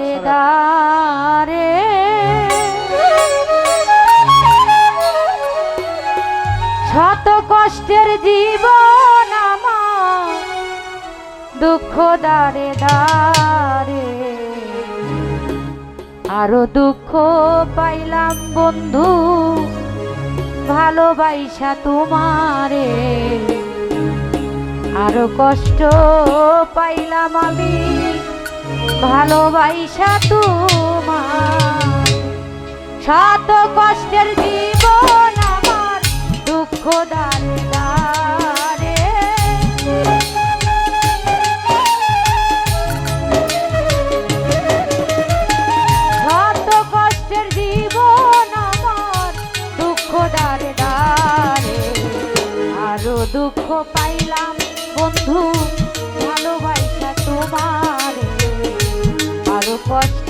দারে দারে শত কষ্টের জীবন দুঃখ দারে দারে আরও দুঃখ পাইলাম বন্ধু, ভালোবাসা তোমারে। আরও কষ্ট পাইলাম আমি ভালোবাসা তোমার শত কষ্টের জীবন আমার, দুঃখ কষ্টের জীবন আমার, দুঃখ দুঃখ পাইলাম বন্ধু ভালোবাসা তোমার আরও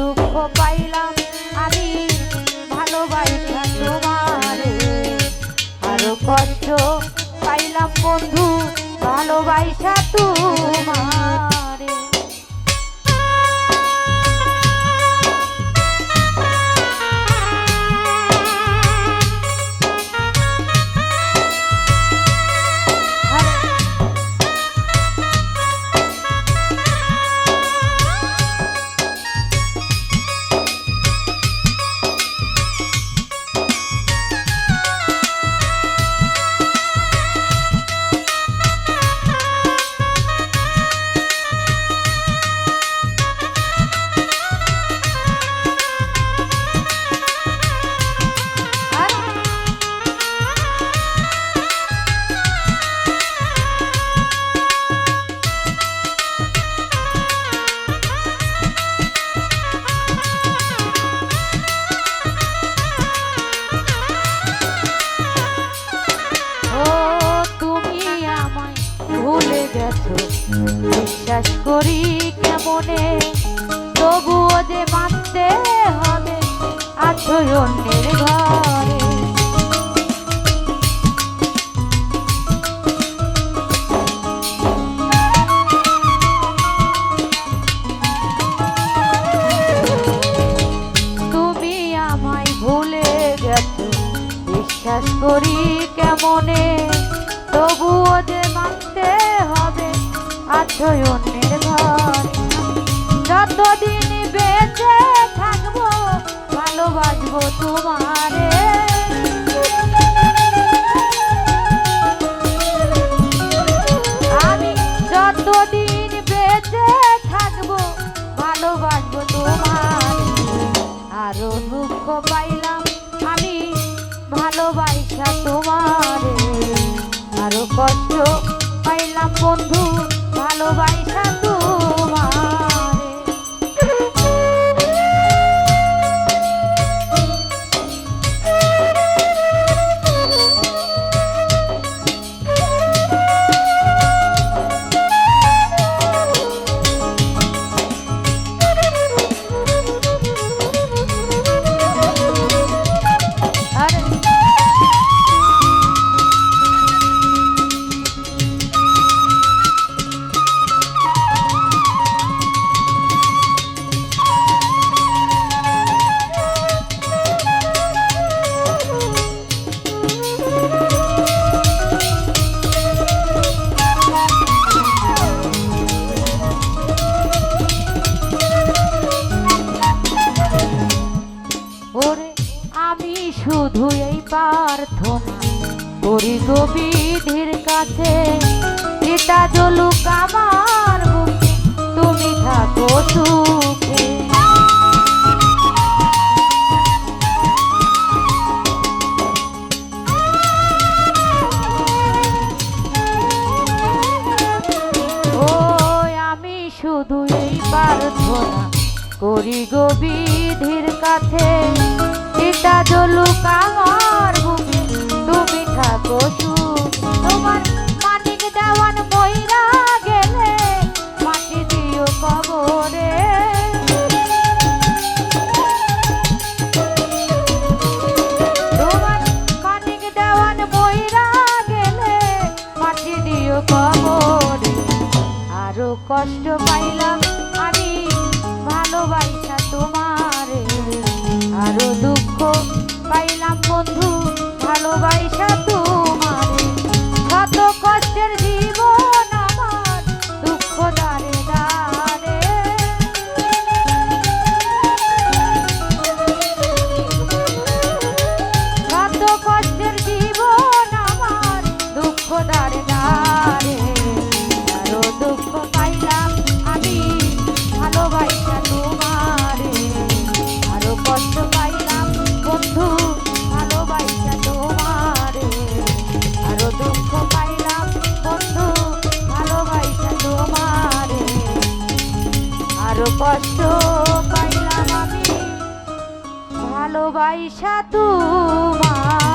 দুঃখ পাইলাম আমি ভালোবাসা তোমারে। আরও কষ্ট পাইলাম বন্ধু ভালোবাসা তোমারে। বিশ্বাস করি কেমনে? তবুও যে মানতে হবে আছো অন্যের ঘরে। তুমি আমায় ভুলে গেছো, বিশ্বাস করি কেমনে? তবুও যে মানতে নয়নের ঘর যতদিন বেঁচে থাকব, ভালোবাসবো তোমারে। আমি যতদিন বেঁচে থাকব, ভালোবাসবো তোমার। আরও দুঃখ পাইলাম আমি ভালোবাসা তোমারে। আরও কষ্ট পাইলাম বন্ধু ভালোবাসা পার্থ করি গোবিধির কাছে এটা জলুক আমার তুমি থাকো সুখে। আমি শুধুই প্রার্থনা, করি গোবিধির কাছে এটা জলুক আমার কষ্ট পাইলাম আমি ভালোবাসা তোমারে। আরও দুঃখ পাইলাম বন্ধু ভালোবাসা ভালোবাসা তোমার